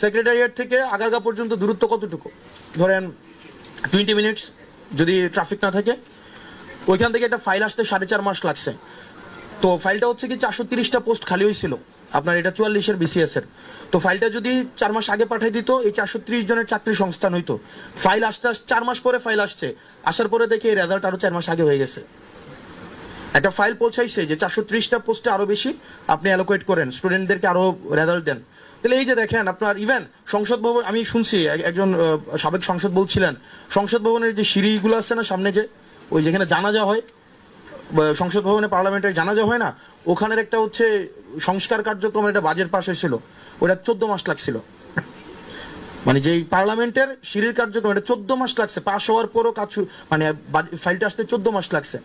Secretariat থেকে আগারগা পর্যন্ত দূরত্ব কতটুকু? ধরেন টোয়েন্টি মিনিটস যদি ট্রাফিক না থাকে, ওইখান থেকে একটা ফাইল আসতে সাড়ে চার মাস লাগছে। তো ফাইলটা হচ্ছে কি চারশো তিরিশটা পোস্ট খালি হয়েছিল। আপনার এটা চুয়াল্লিশের বিসিএস এর। তো ফাইলটা যদি চার মাস আগে পাঠিয়ে দিত, এই চারশো ত্রিশ জনের চাকরি সংস্থান হইতো। ফাইল আসতে চার মাস পরে ফাইল আসছে। আসার পরে দেখি এই রেজাল্ট আরও চার মাস আগে হয়ে গেছে। একটা ফাইল পৌঁছাইছে যে চারশো ত্রিশটা পোস্টে আরও বেশি আপনি অ্যালোকেট করেন। স্টুডেন্টদেরকে আরও রেজাল্ট দেন। তাহলে এই যে দেখেন আপনার ইভেন সংসদ ভবন, আমি শুনছি একজন সাবেক সংসদ বলছিলেন, সংসদ ভবনের যে সিঁড়িগুলো আছে না সামনে যে, ওই যেখানে জানাজা হয় সংসদ ভবনে পার্লামেন্টের জানাজা হয় না, ওখানের একটা হচ্ছে সংস্কার কার্যক্রমের একটা বাজেট পাস হয়েছিল ওটা চোদ্দ মাস লাগছিল। মানে যেই পার্লামেন্টের সিঁড়ির কার্যক্রম, এটা চোদ্দ মাস লাগছে, পাশ হওয়ার পরও কাজ মানে ফাইলটা আসতে চোদ্দ মাস লাগছে।